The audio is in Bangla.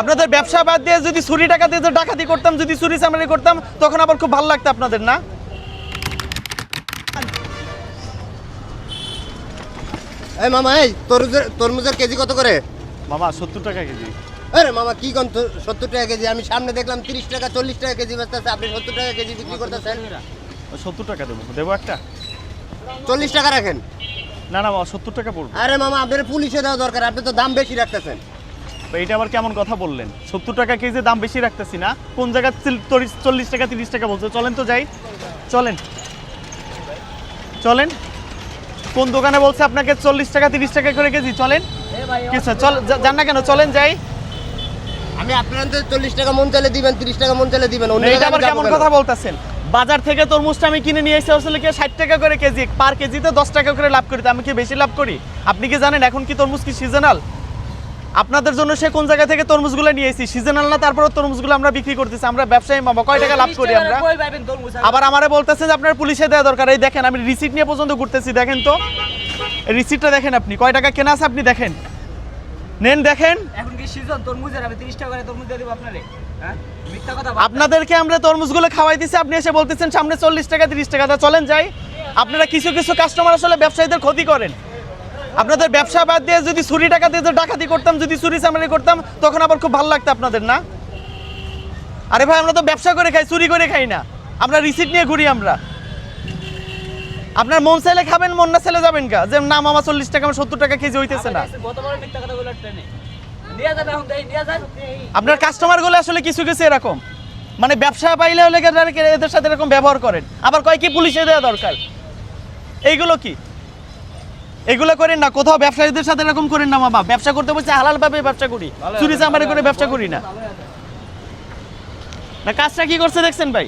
আপনাদের ব্যবসা বাদ দিয়ে যদি চুরি টাকা দিয়ে ডাকাতি করতাম যদি চুরি চামারি করতাম তখন আবার খুব ভালো লাগতো আপনাদের না? এই মামা এই তরমুজের তরমুজের কেজি কত করে? মামা সত্তর টাকা কেজি। আরে মামা কি কোন সত্তর টাকা কেজি? আমি সামনে দেখলাম তিরিশ টাকা চল্লিশ টাকা কেজি বেচতেছে। আপনি সত্তর টাকা কেজি বিক্রি করতেছেন। সত্তর টাকা দেবো। দেবো একটা? চল্লিশ টাকা রাখেন। না না মামা সত্তর টাকা পড়বে। আরে মামা আপনার পুলিশে দেওয়া দরকার। আপনি তো দাম বেশি রাখতেছেন। তো এটা আবার কেমন কথা বললেন? সত্তর টাকা কেজি দাম বেশি রাখতেছি না। কোন জায়গায় চল্লিশ টাকা তিরিশ টাকা বলছে? চলেন তো যাই। চলেন। চলেন। কোন দোকানে বলছে আপনাকে চল্লিশ টাকা তিরিশ টাকা করে কেজি? চলেন। কিছু চল যান না কেন? চলেন যাই। আমি আপনার তো চল্লিশ টাকা মন চালে দিবেন তিরিশ টাকা মন চালে দিবেন এইটা আবার কেমন কথা বলতেছেন? বাজার থেকে তরমুজটা আমি কিনে নিয়ে এসে আসলে কি ষাট টাকা করে কেজি পার কেজিতে দশ টাকা করে লাভ করি আমি কি বেশি লাভ করি? আপনি কি জানেন এখন কি তরমুজ কি সিজনাল আপনাদের জন্য সে কোন জায়গা থেকে তরমুজগুলো নিয়ে এসেছি? সিজনাল না তারপরে তরমুজগুলো আমরা বিক্রি করতেছি। আমরা ব্যবসায়ী মামা কয় টাকা লাভ করি আমরা? আবার আমারে বলতেছে যে আপনার পুলিশে দেওয়া দরকার। এই দেখেন আমি রিসিট নিয়ে পর্যন্ত ঘুরতেছি দেখেন তো। রিসিটটা দেখেন আপনি। কয় টাকা কেনা আছে আপনি দেখেন। নেন দেখেন। এখন কি সিজন? তরমুজের আমি 30 টাকা করে তরমুজ দেব আপনারে। হ্যাঁ? মিথ্যা কথা আপনাদেরকে আমরা তরমুজগুলো খাওয়াই দিছি আপনি এসে বলতেছেন সামনে চল্লিশ টাকা তিরিশ টাকা চলেন যাই। আপনারা কিছু কিছু কাস্টমার আসলে ব্যবসায়ীদের ক্ষতি করেন। আপনাদের ব্যবসা বাদ দিয়ে যদি চুরি টাকা দিয়ে ডাকাতি করতাম যদি চুরি চামারি করতাম তখন আবার খুব ভালো লাগতো আপনাদের না? আরে ভাই আমরা তো ব্যবসা করে খাই চুরি করে খাই না। আমরা রিসিট নিয়ে ঘুরি আমরা। আপনার মন চাইলে খাবেন মন না চাইলে যাবেন কা যে না মামা চল্লিশ টাকা আমার সত্তর টাকা কেজি হইতেছে না। আপনার কাস্টমারগুলো আসলে কিছু কিছু এরকম। মানে ব্যবসা পাইলে হলে এদের সাথে এরকম ব্যবহার করেন। আবার কয় কি পুলিশে দেওয়া দরকার? এইগুলো কি? এগুলো করেন না কোথাও ব্যবসায়ীদের সাথে এরকম করেন না মামা। ব্যবসা করতে বলছে হালাল ভাবে ব্যবসা করি। চুরি চামারি করে ব্যবসা করি না। না কাজটা কি করছে দেখছেন ভাই?